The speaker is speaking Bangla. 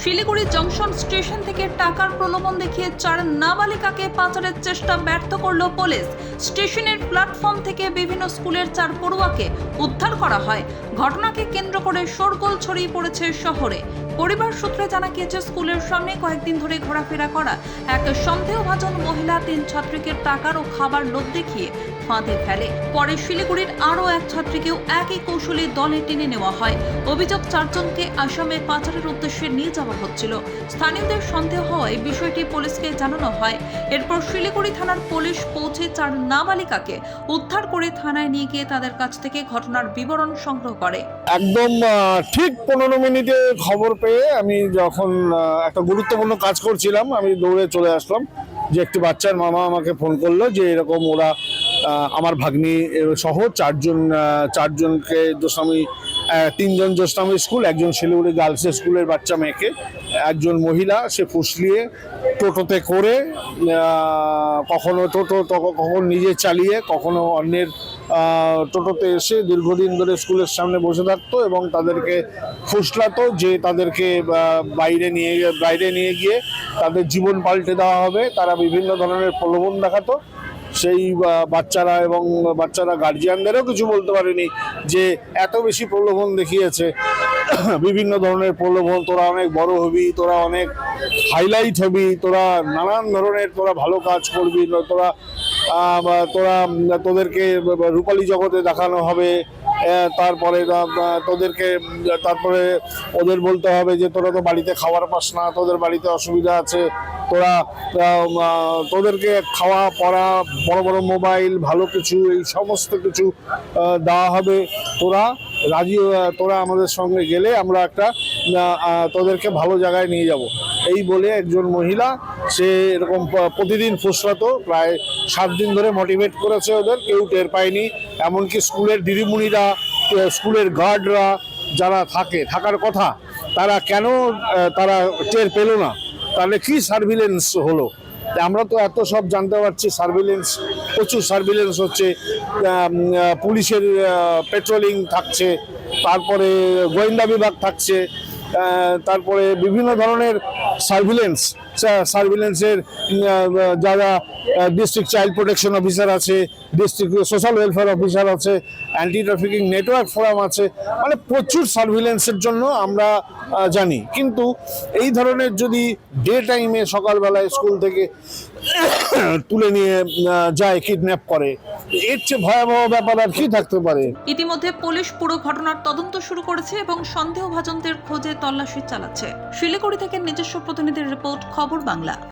শিলিগুড়ি জংশন স্টেশন থেকে টাকার প্রলোভন দেখিয়ে চার নাবালিকাকে পাচারের চেষ্টা ব্যর্থ করল পুলিশ। স্টেশনের প্ল্যাটফর্ম থেকে বিভিন্ন স্কুলের চার পড়ুয়াকে উদ্ধার করা হয়। ঘটনাকে কেন্দ্র করে শোরগোল ছড়িয়ে পড়েছে শহরে। পরিবার সূত্রে জানা গিয়েছে, স্কুলের সামনে কয়েকদিন ধরে ঘোরাফেরা করা এক সন্দেহভাজন মহিলা তিন ছাত্রীকে টাকার ও খাবার লোভ দেখিয়ে ফাঁদে ফেলে। পরে শিলিগুড়ির আরও এক ছাত্রীকেও একই কৌশলে দলে টেনে নেওয়া হয়। অভিযোগ, চারজনকে আসামে পাচারের উদ্দেশ্যে নিয়ে যাওয়া হচ্ছিল। স্থানীয়দের সন্দেহ হওয়ায় বিষয়টি পুলিশকে জানানো হয়। এরপর শিলিগুড়ি থানার পুলিশ পৌঁছে চার নাবালিকাকে উদ্ধার করে থানায় নিয়ে গিয়ে তাদের কাছ থেকে ঘটনার বিবরণ সংগ্রহ করে। একদম ঠিক পনেরো মিনিটে খবর পেয়ে আমি যখন একটা গুরুত্বপূর্ণ কাজ করছিলাম, আমি দৌড়ে চলে আসলাম যে একটি বাচ্চার মামা আমাকে ফোন করল যে এরকম ওরা আমার ভাগ্নি সহ চারজন চারজনকে জোস্বামী তিনজন জোস্বামী স্কুল, একজন শিলিগুড়ি গার্লস স্কুলের বাচ্চা মেয়েকে, একজন মহিলা, সে ফুসলিয়ে টোটোতে করে কখনো টোটো কখনো নিজে চালিয়ে, কখনো অন্যের টোটোতে এসে দীর্ঘদিন ধরে স্কুলের সামনে বসে থাকতো এবং তাদেরকে ফুসলাতো যে তাদেরকে বাইরে নিয়ে বাইরে নিয়ে গিয়ে তাদের জীবন পাল্টে দেওয়া হবে। তারা বিভিন্ন ধরনের প্রলোভন দেখাতো। সেই বাচ্চারা এবং বাচ্চারা গার্জিয়ানদেরও কিছু বলতে পারেনি যে এত বেশি প্রলোভন দেখিয়েছে। বিভিন্ন ধরনের প্রলোভন, তোরা অনেক বড় হবি, তোরা অনেক হাইলাইট হবি, তোরা নানান ধরনের, তোরা ভালো কাজ করবি, তোরা তোরা, তোদেরকে রূপালী জগতে দেখানো হবে। তারপরে তোদেরকে, তারপরে ওদের বলতে হবে যে, তোরা তো বাড়িতে খাওয়ার পাস না, তোদের বাড়িতে অসুবিধা আছে, তোরা তোদেরকে খাওয়া, পড়া, বড় বড় মোবাইল, ভালো কিছু, এই সমস্ত কিছু দেওয়া হবে। তোরা রাজি তোরা আমাদের সঙ্গে গেলে আমরা একটা তোদেরকে ভালো জায়গায় নিয়ে যাব। এই বলে একজন মহিলা, সে এরকম প্রতিদিন ফুসলাতো প্রায় সাত দিন ধরে মোটিভেট করেছে ওদের, কেউ টের পায়নি। এমনকি স্কুলের দিদিমণিরা স্কুলের গার্ডরা যারা থাকে, থাকার কথা, তারা কেন তারা টের পেল না? তাহলে কি সার্ভিলেন্স হলো? আমরা তো এত সব জানতে পারছি সার্ভিলেন্স প্রচুর সার্ভিলেন্স হচ্ছে পুলিশের পেট্রোলিং থাকছে, তারপরে গোয়েন্দা বিভাগ থাকছে তারপরে বিভিন্ন ধরনের সার্ভিলেন্স সার্ভিলেন্সের যারা ডিস্ট্রিক্ট চাইল্ড প্রোটেকশন অফিসার আছে ডিস্ট্রিক্ট সোশ্যাল ওয়েলফেয়ার অফিসার আছে অ্যান্টি ট্রাফিকিং নেটওয়ার্ক ফোরাম আছে মানে প্রচুর সার্ভিলেন্সের জন্য আমরা জানি। কিন্তু এই ধরনের যদি ডে টাইমে সকালবেলায় স্কুল থেকে তুলে নিয়ে যায় কিডন্যাপ করে। এর চেয়ে ভয়াবহ ব্যাপার আর কি থাকতে পারে? ইতিমধ্যে পুলিশ পুরো ঘটনার তদন্ত শুরু করেছে এবং সন্দেহভাজনদের খোঁজে তল্লাশি চালাচ্ছে। শিলিগুড়ি থেকে নিজস্ব প্রতিনিধির রিপোর্ট, খবর বাংলা।